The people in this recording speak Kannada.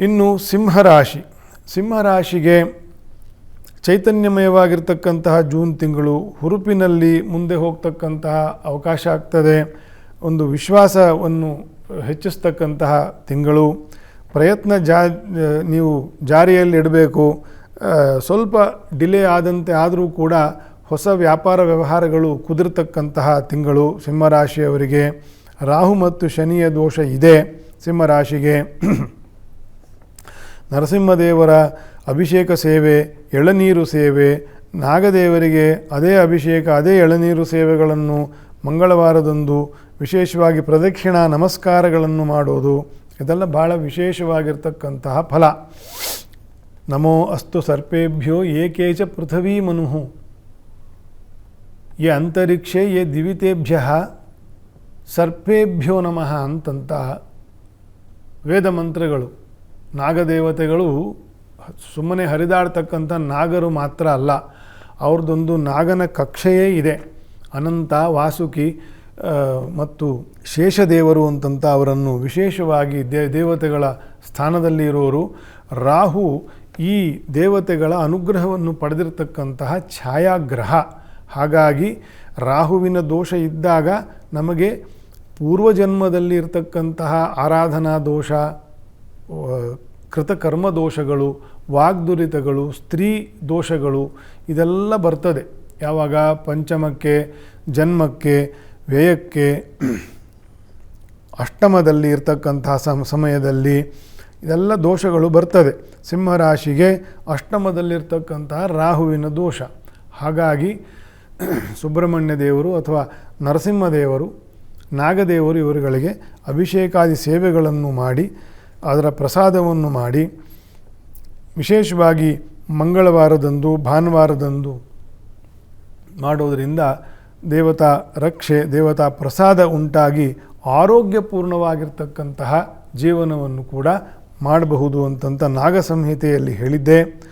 ಇನ್ನು ಸಿಂಹರಾಶಿ. ಸಿಂಹರಾಶಿಗೆ ಚೈತನ್ಯಮಯವಾಗಿರ್ತಕ್ಕಂತಹ ಜೂನ್ ತಿಂಗಳು ಹುರುಪಿನಲ್ಲಿ ಮುಂದೆ ಹೋಗ್ತಕ್ಕಂತಹ ಅವಕಾಶ ಆಗ್ತದೆ. ಒಂದು ವಿಶ್ವಾಸವನ್ನು ಹೆಚ್ಚಿಸ್ತಕ್ಕಂತಹ ತಿಂಗಳು. ಪ್ರಯತ್ನ ಜಾ ನೀವು ಜಾರಿಯಲ್ಲಿ ಇಡಬೇಕು. ಸ್ವಲ್ಪ ಡಿಲೇ ಆದಂತೆ ಆದರೂ ಕೂಡ ಹೊಸ ವ್ಯಾಪಾರ ವ್ಯವಹಾರಗಳು ಕುದುರತಕ್ಕಂತಹ ತಿಂಗಳು ಸಿಂಹರಾಶಿಯವರಿಗೆ. ರಾಹು ಮತ್ತು ಶನಿಯ ದೋಷ ಇದೆ ಸಿಂಹರಾಶಿಗೆ. ನರಸಿಂಹದೇವರ ಅಭಿಷೇಕ ಸೇವೆ, ಎಳನೀರು ಸೇವೆ, ನಾಗದೇವರಿಗೆ ಅದೇ ಅಭಿಷೇಕ, ಅದೇ ಎಳನೀರು ಸೇವೆಗಳನ್ನು ಮಂಗಳವಾರದಂದು ವಿಶೇಷವಾಗಿ ಪ್ರದಕ್ಷಿಣಾ ನಮಸ್ಕಾರಗಳನ್ನು ಮಾಡೋದು, ಇದೆಲ್ಲ ಭಾಳ ವಿಶೇಷವಾಗಿರ್ತಕ್ಕಂತಹ ಫಲ. ನಮೋ ಅಸ್ತು ಸರ್ಪೇಭ್ಯೋ ಏಕೇಚ ಪೃಥ್ವೀ ಮನುಃ. ಯೇ ಅಂತರಿಕ್ಷೆ ಯೇ ದಿವಿತೇಭ್ಯ ಸರ್ಪೇಭ್ಯೋ ನಮಃ ಅಂತಂತಹ ವೇದ ಮಂತ್ರಗಳು. ನಾಗದೇವತೆಗಳು ಸುಮ್ಮನೆ ಹರಿದಾಡ್ತಕ್ಕಂಥ ನಾಗರು ಮಾತ್ರ ಅಲ್ಲ, ಅವ್ರದ್ದೊಂದು ನಾಗನ ಕಕ್ಷೆಯೇ ಇದೆ. ಅನಂತ, ವಾಸುಕಿ ಮತ್ತು ಶೇಷದೇವರು ಅಂತಂತ ಅವರನ್ನು ವಿಶೇಷವಾಗಿ ದೇ, ದೇವತೆಗಳ ಸ್ಥಾನದಲ್ಲಿ ಇರೋರು. ರಾಹು ಈ ದೇವತೆಗಳ ಅನುಗ್ರಹವನ್ನು ಪಡೆದಿರತಕ್ಕಂತಹ ಛಾಯಾಗ್ರಹ. ಹಾಗಾಗಿ ರಾಹುವಿನ ದೋಷ ಇದ್ದಾಗ ನಮಗೆ ಪೂರ್ವಜನ್ಮದಲ್ಲಿ ಇರತಕ್ಕಂತಹ ಆರಾಧನಾ ದೋಷ ಕೃತಕರ್ಮ ದೋಷಗಳು ವಾಗ್ದುರಿತಗಳು, ಸ್ತ್ರೀ ದೋಷಗಳು, ಇದೆಲ್ಲ ಬರ್ತದೆ. ಯಾವಾಗ? ಪಂಚಮಕ್ಕೆ, ಜನ್ಮಕ್ಕೆ, ವ್ಯಯಕ್ಕೆ. ಅಷ್ಟಮದಲ್ಲಿ ಇರ್ತಕ್ಕಂತಹ ಸಮ, ಸಮಯದಲ್ಲಿ ಇದೆಲ್ಲ ದೋಷಗಳು ಬರ್ತದೆ. ಸಿಂಹರಾಶಿಗೆ ಅಷ್ಟಮದಲ್ಲಿರ್ತಕ್ಕಂತಹ ರಾಹುವಿನ ದೋಷ. ಹಾಗಾಗಿ ಸುಬ್ರಹ್ಮಣ್ಯ ದೇವರು ಅಥವಾ ನರಸಿಂಹದೇವರು ನಾಗದೇವರು ಇವರುಗಳಿಗೆ ಅಭಿಷೇಕಾದಿ ಸೇವೆಗಳನ್ನು ಮಾಡಿ ಅದರ ಪ್ರಸಾದವನ್ನು ಮಾಡಿ ವಿಶೇಷವಾಗಿ ಮಂಗಳವಾರದಂದು, ಭಾನುವಾರದಂದು ಮಾಡೋದರಿಂದ ದೇವತಾ ರಕ್ಷೆ, ದೇವತಾ ಪ್ರಸಾದ ಉಂಟಾಗಿ ಆರೋಗ್ಯಪೂರ್ಣವಾಗಿರ್ತಕ್ಕಂತಹ ಜೀವನವನ್ನು ಕೂಡ ಮಾಡಬಹುದು ಅಂತಂತ ನಾಗಸಂಹಿತೆಯಲ್ಲಿ ಹೇಳಿದ್ದೆ.